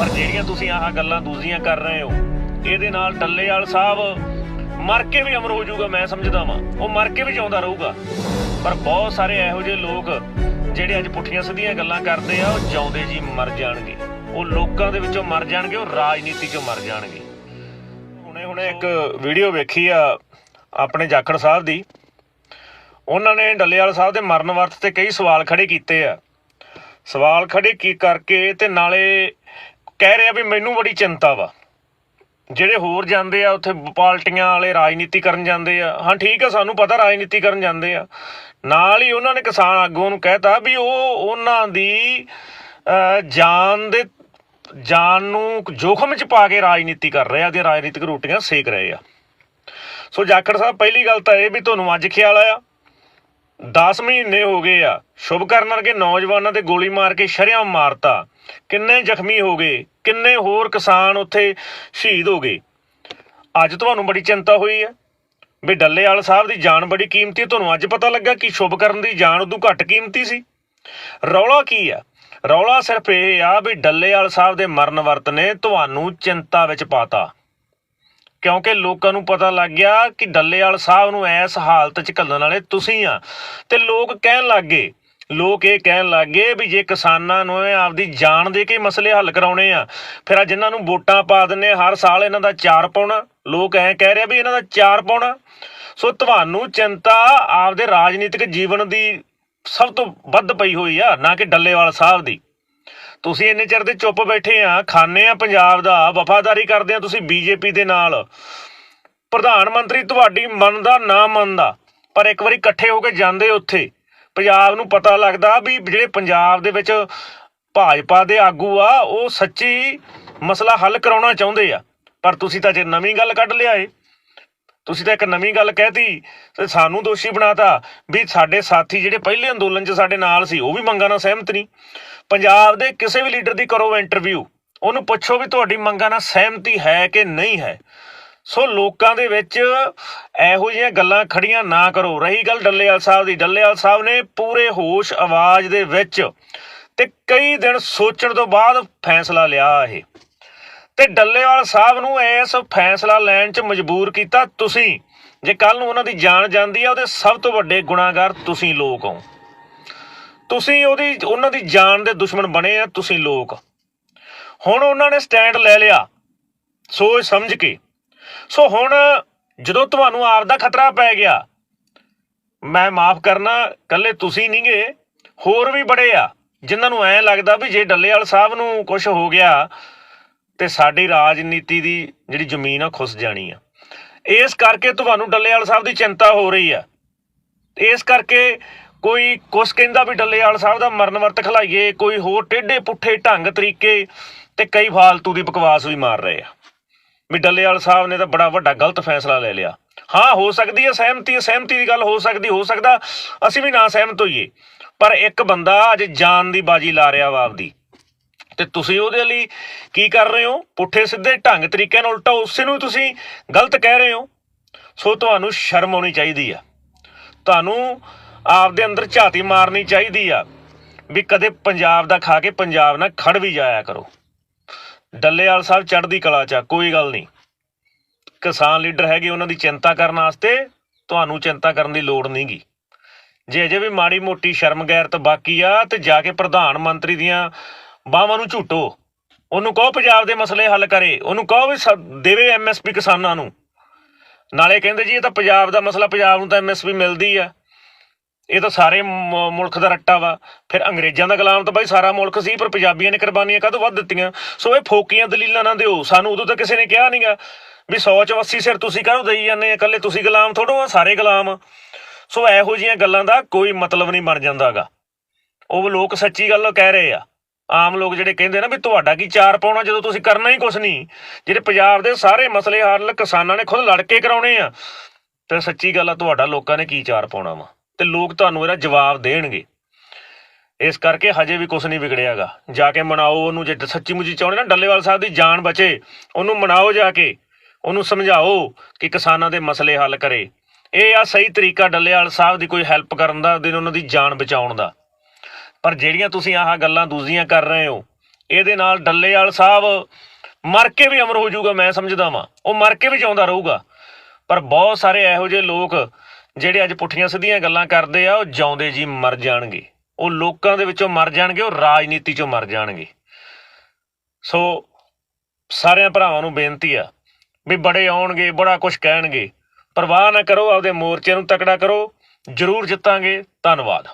ਪਰ ਜਿਹੜੀਆਂ ਤੁਸੀਂ ਆਹ ਗੱਲਾਂ ਦੂਜੀਆਂ ਕਰ ਰਹੇ ਹੋ, ਇਹਦੇ ਨਾਲ ਡੱਲੇਵਾਲ ਸਾਹਿਬ ਮਰ ਕੇ ਵੀ ਅਮਰ ਹੋ ਜਾਊਗਾ, ਮੈਂ ਸਮਝਦਾ ਵਾਂ। ਉਹ ਮਰ ਕੇ ਵੀ ਜਿਉਂਦਾ ਰਹੂਗਾ। ਪਰ ਬਹੁਤ ਸਾਰੇ ਇਹੋ ਜਿਹੇ ਲੋਕ ਜਿਹੜੇ ਅੱਜ ਪੁੱਠੀਆਂ ਸਿੱਧੀਆਂ ਗੱਲਾਂ ਕਰਦੇ ਆ, ਉਹ ਜਿਉਂਦੇ ਜੀ ਮਰ ਜਾਣਗੇ। ਉਹ ਲੋਕਾਂ ਦੇ ਵਿੱਚੋਂ ਮਰ ਜਾਣਗੇ, ਉਹ ਰਾਜਨੀਤੀ ਚੋਂ ਮਰ ਜਾਣਗੇ। ਹੁਣੇ ਹੁਣੇ ਇੱਕ ਵੀਡੀਓ ਵੇਖੀ ਆ ਆਪਣੇ ਜਾਖੜ ਸਾਹਿਬ ਦੀ। ਉਹਨਾਂ ਨੇ ਡੱਲੇਵਾਲ ਸਾਹਿਬ ਦੇ ਮਰਨ ਵਰਤ ਤੇ ਕਈ ਸਵਾਲ ਖੜੇ ਕੀਤੇ ਆ। ਸਵਾਲ ਖੜੇ ਕੀ ਕਰਕੇ ਤੇ ਨਾਲੇ ਕਹਿ ਰਿਹਾ ਵੀ ਮੈਨੂੰ ਬੜੀ ਚਿੰਤਾ ਵਾ। ਜਿਹੜੇ ਹੋਰ ਜਾਂਦੇ ਆ, ਉੱਥੇ ਪਾਰਟੀਆਂ ਵਾਲੇ ਰਾਜਨੀਤੀ ਕਰਨ ਜਾਂਦੇ ਆ। ਹਾਂ, ਠੀਕ ਆ, ਸਾਨੂੰ ਪਤਾ ਰਾਜਨੀਤੀ ਕਰਨ ਜਾਂਦੇ ਆ। ਨਾਲ ਹੀ ਉਹਨਾਂ ਨੇ ਕਿਸਾਨ ਆਗੂਆਂ ਨੂੰ ਕਹਿਤਾ ਵੀ ਉਹ ਉਹਨਾਂ ਦੀ ਜਾਨ ਦੇ, ਜਾਨ ਨੂੰ ਜੋਖਮ 'ਚ ਪਾ ਕੇ ਰਾਜਨੀਤੀ ਕਰ ਰਹੇ ਆ ਤੇ ਰਾਜਨੀਤਿਕ ਰੋਟੀਆਂ ਸੇਕ ਰਹੇ ਆ। ਸੋ ਜਾਖੜ ਸਾਹਿਬ, ਪਹਿਲੀ ਗੱਲ ਤਾਂ ਇਹ ਵੀ ਤੁਹਾਨੂੰ ਅੱਜ ਖਿਆਲ ਆਇਆ 10 ਮਹੀਨੇ ਹੋ ਗਏ ਆ ਸ਼ੁਭ ਕਰਨ ਵਰਗੇ ਨੌਜਵਾਨਾਂ ਤੇ ਗੋਲੀ ਮਾਰ ਕੇ ਸ਼ਰਿਆਮ ਮਾਰਤਾ। ਕਿੰਨੇ ਜ਼ਖਮੀ ਹੋ ਗਏ ਕਿੰਨੇ ਹੋਰ ਕਿਸਾਨ ਉੱਥੇ ਸ਼ਹੀਦ ਹੋ ਗਏ? ਅੱਜ ਤੁਹਾਨੂੰ ਬੜੀ ਚਿੰਤਾ ਹੋਈ ਹੈ। ਵੀ ਡੱਲੇਵਾਲ ਸਾਹਿਬ ਦੀ ਜਾਨ ਬੜੀ ਕੀਮਤੀ ਤੁਹਾਨੂੰ ਅੱਜ ਪਤਾ ਲੱਗਾ ਕਿ ਸ਼ੁਭ ਕਰਨ ਦੀ ਜਾਨ ਉਦੋਂ ਘੱਟ ਕੀਮਤੀ ਸੀ। ਰੌਲਾ ਕੀ ਆ ਰੌਲਾ ਸਿਰਫ ਇਹ ਆ ਵੀ ਡੱਲੇਵਾਲ ਸਾਹਿਬ ਦੇ ਮਰਨ ਵਰਤ ਨੇ ਤੁਹਾਨੂੰ ਚਿੰਤਾ ਵਿੱਚ ਪਾਤਾ। ਕਿਉਂਕਿ ਲੋਕਾਂ ਨੂੰ ਪਤਾ ਲੱਗ ਗਿਆ ਕਿ ਡੱਲੇਵਾਲ ਸਾਹਿਬ ਨੂੰ ਐਸ ਹਾਲਤ 'ਚ ਘੱਲਣ ਵਾਲੇ ਤੁਸੀਂ ਆ। ਤੇ ਲੋਕ ਕਹਿਣ ਲੱਗੇ ਲੋਕ ਇਹ ਕਹਿਣ ਲੱਗੇ ਵੀ ਜੇ ਕਿਸਾਨਾਂ ਨੂੰ ਆਪਦੀ ਜਾਨ ਦੇ ਕੇ ਮਸਲੇ ਹੱਲ ਕਰਾਉਣੇ ਆ, ਫਿਰ ਆ ਜਿਨ੍ਹਾਂ ਨੂੰ ਵੋਟਾਂ ਪਾ ਦਿੰਨੇ ਹਰ ਸਾਲ ਇਹਨਾਂ ਦਾ ਚਾਰ ਪਾਉਣਾ। ਲੋਕ ਐਂ ਕਹਿ ਰਹੇ ਆ ਵੀ ਇਹਨਾਂ ਦਾ ਚਾਰ ਪਾਉਣਾ। ਸੋ ਤੁਹਾਨੂੰ ਚਿੰਤਾ ਆਪਦੇ ਰਾਜਨੀਤਿਕ ਜੀਵਨ ਦੀ ਸਭ ਤੋਂ ਵੱਧ ਪਈ ਹੋਈ ਆ, ਨਾ ਕਿ ਡੱਲੇਵਾਲ ਸਾਹਿਬ ਦੀ। ਤੁਸੀਂ ਇੰਨੇ ਚਿਰ ਦੇ ਚੁੱਪ ਬੈਠੇ ਆ ਖਾਨੇ ਆ ਪੰਜਾਬ ਦਾ, ਵਫਾਦਾਰੀ ਕਰਦੇ ਆ ਤੁਸੀਂ ਬੀਜੇਪੀ ਦੇ ਨਾਲ। ਪ੍ਰਧਾਨ ਮੰਤਰੀ ਤੁਹਾਡੀ ਮੰਨਦਾ ਨਾ ਮੰਨਦਾ, ਪਰ ਇੱਕ ਵਾਰੀ ਇਕੱਠੇ ਹੋ ਕੇ ਜਾਂਦੇ ਉੱਥੇ ਪੰਜਾਬ ਨੂੰ ਪਤਾ ਲੱਗਦਾ ਵੀ ਜਿਹੜੇ ਪੰਜਾਬ ਦੇ ਵਿੱਚ ਭਾਜਪਾ ਦੇ ਆਗੂ ਆ, ਉਹ ਸੱਚੀ ਮਸਲਾ ਹੱਲ ਕਰਾਉਣਾ ਚਾਹੁੰਦੇ ਆ। ਪਰ ਤੁਸੀਂ ਤਾਂ ਜੇ ਨਵੀਂ ਗੱਲ ਕੱਢ ਲਿਆਏ, ਤੁਸੀਂ ਤਾਂ ਇੱਕ ਨਵੀਂ ਗੱਲ ਕਹਿਤੀ ਤੇ ਸਾਨੂੰ ਦੋਸ਼ੀ ਬਣਾਤਾ ਵੀ ਸਾਡੇ ਸਾਥੀ ਜਿਹੜੇ ਪਹਿਲੇ ਅੰਦੋਲਨ 'ਚ ਸਾਡੇ ਨਾਲ ਸੀ, ਉਹ ਵੀ ਮੰਗਾਂ ਨਾਲ ਸਹਿਮਤ ਨਹੀਂ। ਪੰਜਾਬ ਦੇ ਕਿਸੇ ਵੀ ਲੀਡਰ ਦੀ ਕਰੋ ਇੰਟਰਵਿਊ, ਉਹਨੂੰ ਪੁੱਛੋ ਵੀ ਤੁਹਾਡੀ ਮੰਗਾਂ ਨਾਲ ਸਹਿਮਤੀ ਹੈ ਕਿ ਨਹੀਂ ਹੈ। ਸੋ ਲੋਕਾਂ ਦੇ ਵਿੱਚ ਇਹੋ ਜਿਹੀਆਂ ਗੱਲਾਂ ਖੜੀਆਂ ਨਾ ਕਰੋ। ਰਹੀ ਗੱਲ ਡੱਲੇਵਾਲ ਸਾਹਿਬ ਦੀ। ਡੱਲੇਵਾਲ ਸਾਹਿਬ ਨੇ ਪੂਰੇ ਹੋਸ਼ ਆਵਾਜ਼ ਦੇ ਵਿੱਚ ਤੇ ਕਈ ਦਿਨ ਸੋਚਣ ਤੋਂ ਬਾਅਦ ਫੈਸਲਾ ਲਿਆ ਇਹ। ਤੇ ਡੱਲੇਵਾਲ ਸਾਹਿਬ ਨੂੰ ਇਸ ਫੈਸਲਾ ਲੈਣ 'ਚ ਮਜਬੂਰ ਕੀਤਾ ਤੁਸੀਂ। ਜੇ ਕੱਲ ਨੂੰ ਉਹਨਾਂ ਦੀ ਜਾਨ ਜਾਂਦੀ ਆ, ਉਹਦੇ ਸਭ ਤੋਂ ਵੱਡੇ ਗੁਨਾਹਗਾਰ ਤੁਸੀਂ ਲੋਕ ਹੋ। ਤੁਸੀਂ ਉਹਦੀ, ਉਹਨਾਂ ਦੀ ਜਾਨ ਦੇ ਦੁਸ਼ਮਣ ਬਣੇ ਆ ਤੁਸੀਂ ਲੋਕ। ਹੁਣ ਉਹਨਾਂ ਨੇ ਸਟੈਂਡ ਲੈ ਲਿਆ। ਸੋਚ ਸਮਝ ਕੇ। ਸੋ ਹੁਣ ਜਦੋਂ ਤੁਹਾਨੂੰ ਆਪ ਦਾ ਖਤਰਾ ਪੈ ਗਿਆ, ਮੈਂ ਮਾਫ ਕਰਨਾ ਕੱਲੇ ਤੁਸੀਂ ਨਹੀਂਗੇ, ਹੋਰ ਵੀ ਬੜੇ ਆ, ਜਿਨ੍ਹਾਂ ਨੂੰ ਐ ਲੱਗਦਾ ਵੀ ਜੇ ਡੱਲੇਵਾਲ ਸਾਹਿਬ ਨੂੰ ਕੁਝ ਹੋ ਗਿਆ, ਤੇ ਸਾਡੀ ਰਾਜਨੀਤੀ ਦੀ ਜਿਹੜੀ ਜ਼ਮੀਨ ਆ ਖੁੱਸ ਜਾਣੀ ਆ। ਇਸ ਕਰਕੇ ਤੁਹਾਨੂੰ ਡੱਲੇਵਾਲ ਸਾਹਿਬ ਦੀ ਚਿੰਤਾ ਹੋ ਰਹੀ ਆ। ਇਸ ਕਰਕੇ ਕੋਈ ਕੁਛ ਕਹਿੰਦਾ ਵੀ ਡੱਲੇਵਾਲ ਸਾਹਿਬ ਦਾ ਮਰਨ ਵਰਤ ਖਲਾਈਏ, ਕੋਈ ਹੋਰ ਟੇਢੇ ਪੁੱਠੇ ਢੰਗ ਤਰੀਕੇ ਤੇ ਕਈ ਫਾਲਤੂ ਦੀ ਬਕਵਾਸ ਵੀ ਮਾਰ ਰਹੇ ਆ। ਵੀ ਡੱਲੇਵਾਲ ਸਾਹਿਬ ਨੇ ਤਾਂ ਬੜਾ ਵੱਡਾ ਗਲਤ ਫੈਸਲਾ ਲੈ ਲਿਆ। ਹਾਂ, ਹੋ ਸਕਦੀ ਹੈ ਸਹਿਮਤੀ ਸਹਿਮਤੀ ਦੀ ਗੱਲ ਹੋ ਸਕਦੀ, ਹੋ ਸਕਦਾ, ਅਸੀਂ ਵੀ ਨਾ ਸਹਿਮਤ ਹੋਈਏ। ਪਰ ਇੱਕ ਬੰਦਾ ਅੱਜ ਜਾਨ ਦੀ ਬਾਜੀ ਲਾ ਰਿਹਾ ਵਾ ਆਪਦੀ। ਤੇ ਤੁਸੀਂ ਉਹਦੇ ਲਈ ਕੀ ਕਰ ਰਹੇ ਹੋ? ਪੁੱਠੇ, ਸਿੱਧੇ ਢੰਗ ਤਰੀਕੇ ਨਾਲ ਉਲਟਾ ਉਸੇ ਨੂੰ ਤੁਸੀਂ ਗਲਤ ਕਹਿ ਰਹੇ ਹੋ। ਸੋ ਤੁਹਾਨੂੰ ਸ਼ਰਮ ਆਉਣੀ ਚਾਹੀਦੀ ਆ। ਤੁਹਾਨੂੰ ਆਪਦੇ ਅੰਦਰ ਝਾਤੀ ਮਾਰਨੀ ਚਾਹੀਦੀ ਆ। ਵੀ ਕਦੇ ਪੰਜਾਬ ਦਾ ਖਾ ਕੇ ਪੰਜਾਬ ਨਾਲ ਖੜ ਵੀ ਜਾਇਆ ਕਰੋ। ਡੱਲੇਵਾਲ ਸਾਹਿਬ ਚੜ੍ਹਦੀ ਕਲਾ ਚ ਆ, ਕੋਈ ਗੱਲ ਨਹੀਂ। ਕਿਸਾਨ ਲੀਡਰ ਹੈਗੇ ਉਹਨਾਂ ਦੀ ਚਿੰਤਾ ਕਰਨ ਵਾਸਤੇ ਤੁਹਾਨੂੰ ਚਿੰਤਾ ਕਰਨ ਦੀ ਲੋੜ ਨਹੀਂਗੀ। ਜੇ ਅਜੇ ਵੀ ਮਾੜੀ ਮੋਟੀ ਸ਼ਰਮ ਗੈਰਤ ਬਾਕੀ ਆ ਤੇ ਜਾ ਕੇ ਪ੍ਰਧਾਨ ਮੰਤਰੀ ਦੀਆਂ ਬਾਹਾਂ ਨੂੰ ਝੂਟੋ। ਉਹਨੂੰ ਕਹੋ ਪੰਜਾਬ ਦੇ ਮਸਲੇ ਹੱਲ ਕਰੇ ਉਹਨੂੰ ਕਹੋ ਵੀ ਸ- ਦੇਵੇ ਐਮਐਸਪੀ ਕਿਸਾਨਾਂ ਨੂੰ। ਨਾਲੇ ਕਹਿੰਦੇ ਜੀ ਇਹ ਤਾਂ ਪੰਜਾਬ ਦਾ ਮਸਲਾ ਪੰਜਾਬ ਨੂੰ ਤਾਂ ਐਮਐਸਪੀ ਮਿਲਦੀ ਆ। ਇਹ ਤਾਂ ਸਾਰੇ ਮੁਲਕ ਦਾ ਰੱਟਾ ਵਾ। ਫਿਰ ਅੰਗਰੇਜ਼ਾਂ ਦਾ ਗੁਲਾਮ ਤਾਂ ਬਾਈ ਸਾਰਾ ਮੁਲਕ ਸੀ, ਪਰ ਪੰਜਾਬੀਆਂ ਨੇ ਕੁਰਬਾਨੀਆਂ ਕਾਹਦੋਂ ਵੱਧ ਦਿੱਤੀਆਂ? ਸੋ ਇਹ ਫੋਕੀਆਂ ਦਲੀਲਾਂ ਨਾ ਦਿਓ। ਸਾਨੂੰ ਉਦੋਂ ਤਾਂ ਕਿਸੇ ਨੇ ਕਿਹਾ ਨਹੀਂਗਾ ਵੀ 100 ਚ 80 ਸਿਰ ਤੁਸੀਂ ਕਾਹਨੂੰ ਦੇਈ ਜਾਂਦੇ ਆ? ਇਕੱਲੇ ਤੁਸੀਂ ਗੁਲਾਮ ਥੋੜੋ ਆ, ਸਾਰੇ ਗੁਲਾਮ ਆ। ਸੋ ਇਹੋ ਜਿਹੀਆਂ ਗੱਲਾਂ ਦਾ ਕੋਈ ਮਤਲਬ ਨਹੀਂ ਬਣ ਜਾਂਦਾਗਾ ਉਹ ਲੋਕ ਸੱਚੀ ਗੱਲ ਕਹਿ ਰਹੇ ਆ। ਆਮ ਲੋਕ ਜਿਹੜੇ ਕਹਿੰਦੇ ਨਾ ਵੀ ਤੁਹਾਡਾ ਕੀ ਚਾਰ ਪਾਉਣਾ ਜਦੋਂ ਤੁਸੀਂ ਕਰਨਾ ਹੀ ਕੁਛ ਨਹੀਂ। ਜਿਹੜੇ ਪੰਜਾਬ ਦੇ ਸਾਰੇ ਮਸਲੇ ਹੱਲ ਕਿਸਾਨਾਂ ਨੇ ਖੁਦ ਲੜ ਕੇ ਕਰਾਉਣੇ ਆ, ਤੇ ਸੱਚੀ ਗੱਲ ਆ, ਤੁਹਾਡਾ ਲੋਕਾਂ ਨੇ ਕੀ ਚਾਰ ਪਾਉਣਾ ਵਾ? ਤੇ ਲੋਕ ਤੁਹਾਨੂੰ ਇਹਦਾ ਜਵਾਬ ਦੇਣਗੇ। ਇਸ ਕਰਕੇ ਹਜੇ ਵੀ ਕੁਝ ਨਹੀਂ ਵਿਗੜਿਆਗਾ। ਜਾ ਕੇ ਮਨਾਓ, ਉਹਨੂੰ ਜੇ ਸੱਚੀ ਮੁੱਚੀ ਚਾਹੁੰਦੇ ਨਾ ਡੱਲੇਵਾਲ ਸਾਹਿਬ ਦੀ ਜਾਨ ਬਚੇ, ਉਹਨੂੰ ਮਨਾਓ ਜਾ ਕੇ, ਉਹਨੂੰ ਸਮਝਾਓ ਕਿ ਕਿਸਾਨਾਂ ਦੇ ਮਸਲੇ ਹੱਲ ਕਰੇ। ਇਹ ਆ ਸਹੀ ਤਰੀਕਾ ਡੱਲੇਵਾਲ ਸਾਹਿਬ ਦੀ ਕੋਈ ਹੈਲਪ ਕਰਨ ਦਾ, ਦਿਨ ਉਹਨਾਂ ਦੀ ਜਾਨ ਬਚਾਉਣ ਦਾ। ਪਰ ਜਿਹੜੀਆਂ ਤੁਸੀਂ ਆਹ ਗੱਲਾਂ ਦੂਜੀਆਂ ਕਰ ਰਹੇ ਹੋ, ਇਹਦੇ ਨਾਲ ਡੱਲੇਵਾਲ ਸਾਹਿਬ ਮਰ ਕੇ ਵੀ ਅਮਰ ਹੋ ਜਾਊਗਾ, ਮੈਂ ਸਮਝਦਾ ਵਾਂ। ਉਹ ਮਰ ਕੇ ਵੀ ਜਿਉਂਦਾ ਰਹੂਗਾ। ਪਰ ਬਹੁਤ ਸਾਰੇ ਇਹੋ ਜਿਹੇ ਲੋਕ ਜਿਹੜੇ ਅੱਜ ਪੁੱਠੀਆਂ ਸਿੱਧੀਆਂ ਗੱਲਾਂ ਕਰਦੇ ਆ, ਉਹ ਜਾਉਂਦੇ ਜੀ ਮਰ ਜਾਣਗੇ। ਉਹ ਲੋਕਾਂ ਦੇ ਵਿੱਚੋਂ ਮਰ ਜਾਣਗੇ, ਉਹ ਰਾਜਨੀਤੀ ਚੋਂ ਮਰ ਜਾਣਗੇ। ਸੋ ਸਾਰਿਆਂ ਭਰਾਵਾਂ ਨੂੰ ਬੇਨਤੀ ਆ ਵੀ ਬੜੇ ਆਉਣਗੇ, ਬੜਾ ਕੁਝ ਕਹਿਣਗੇ। ਪਰਵਾਹ ਨਾ ਕਰੋ, ਆਪਦੇ ਮੋਰਚੇ ਨੂੰ ਤਕੜਾ ਕਰੋ। ਜ਼ਰੂਰ ਜਿੱਤਾਂਗੇ। ਧੰਨਵਾਦ।